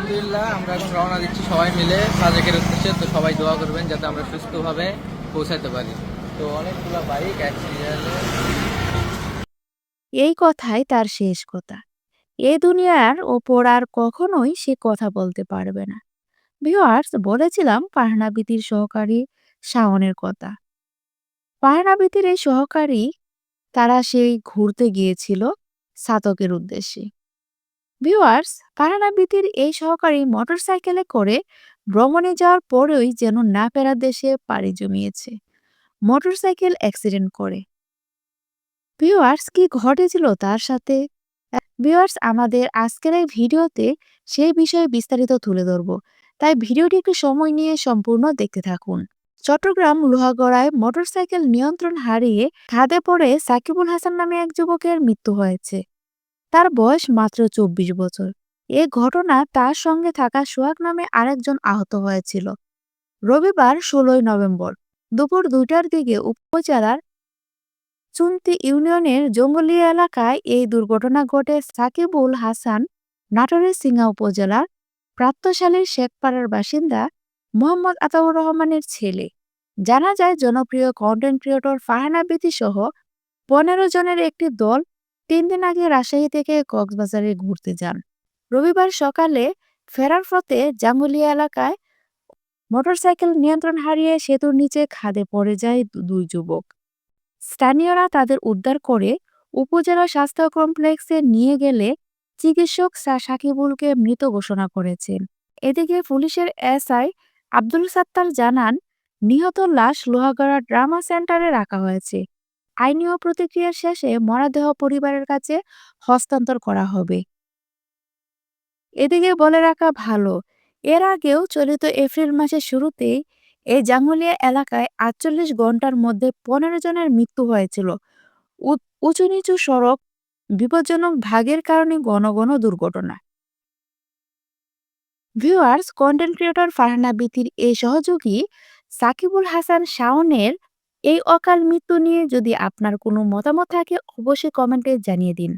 আলহামদুলিল্লাহ, আমরা এখন রওনা দিচ্ছি সবাই মিলে সাজেকের উদ্দেশ্যে। তো সবাই দোয়া করবেন যাতে আমরা সুস্থভাবে পৌঁছাতে পারি। তো অনেকগুলো বাইক এই কথাই তার শেষ কথা। এ দুনিয়ার ওপর আর কখনোই সে কথা বলতে পারবে না। ভিওয়ার্স বলেছিলাম পাহনাবিতির সহকারী শাওনের কথা। পাহনাবিতির এই সহকারী, তারা সেই ঘুরতে গিয়েছিল সাতকের উদ্দেশ্যে। ভিওয়ার্স পাহনাবিতির এই সহকারী মোটরসাইকেলে করে ভ্রমণে যাওয়ার পরেই যেন না ফেরার দেশে পাড়ি জমিয়েছে। মোটরসাইকেল অ্যাক্সিডেন্ট করে। ভিউয়ার্স, কি ঘটেছিল তার সাথে? ভিউয়ার্স, আমাদের আজকের এই ভিডিওতে সেই বিষয়ে বিস্তারিত তুলে ধরব। তাই ভিডিওটি একটু সময় নিয়ে সম্পূর্ণ দেখতে থাকুন। চট্টগ্রাম লোহাগড়ায় মোটরসাইকেল নিয়ন্ত্রণ হারিয়ে খাদে পড়ে সাকিবুল হাসান নামে এক যুবকের মৃত্যু হয়েছে। তার বয়স মাত্র চব্বিশ বছর। এ ঘটনা তার সঙ্গে থাকা সোহাগ নামে আরেকজন আহত হয়েছিল। রবিবার ষোলোই নভেম্বর দুপুর দুইটার দিকে উপজেলার চুন্তি ইউনিয়নের জঙ্গলিয়া এলাকায় এই দুর্ঘটনা ঘটে সাকিবুল হাসান নাটোরের সিঙ্গা উপজেলার প্রাপ্তশালীর শেখপাড়ার বাসিন্দা মোহাম্মদ আতাউর রহমানের ছেলে। জানা যায়, জনপ্রিয় কন্টেন্ট ক্রিয়েটর ফারহানা বিথি সহ পনেরো জনের একটি দল তিন দিন আগে রাজশাহী থেকে কক্সবাজারে ঘুরতে যান। রবিবার সকালে ফেরার পথে জাঙ্গুলিয়া এলাকায় মোটরসাইকেল নিয়ন্ত্রণ হারিয়ে সেতুর নিচে খাদে পড়ে যায় দুই যুবক। স্থানীয়রা তাদের উদ্ধার করে উপজেলা স্বাস্থ্য কমপ্লেক্সে নিয়ে গেলে চিকিৎসক সাকিবুলকে মৃত ঘোষণা করেছেন। এদিকে পুলিশের এসআই আব্দুল সাত্তার জানান, নিহত লাশ লোহাগড়া ড্রামা সেন্টারে রাখা হয়েছে। আইনীয় প্রতিক্রিয়া শেষে মরদেহ পরিবারের কাছে হস্তান্তর করা হবে। এদিকে বলে রাখা ভালো, এর আগেও চলিত এপ্রিল মাসের শুরুতেই এই জাঙ্গুলিয়া এলাকায় আটচল্লিশ ঘণ্টার মধ্যে পনেরো জনের মৃত্যু হয়েছিল। উঁচু নিচু সড়ক বিপজ্জনক ভাগের কারণে ঘন ঘন দুর্ঘটনা। ভিউয়ার্স, কন্টেন্ট ক্রিয়েটর ফারহানা বিতির এই সহযোগী সাকিবুল হাসান শাওনের এই অকাল মৃত্যু নিয়ে যদি আপনার কোনো মতামত থাকে অবশ্যই কমেন্টে জানিয়ে দিন।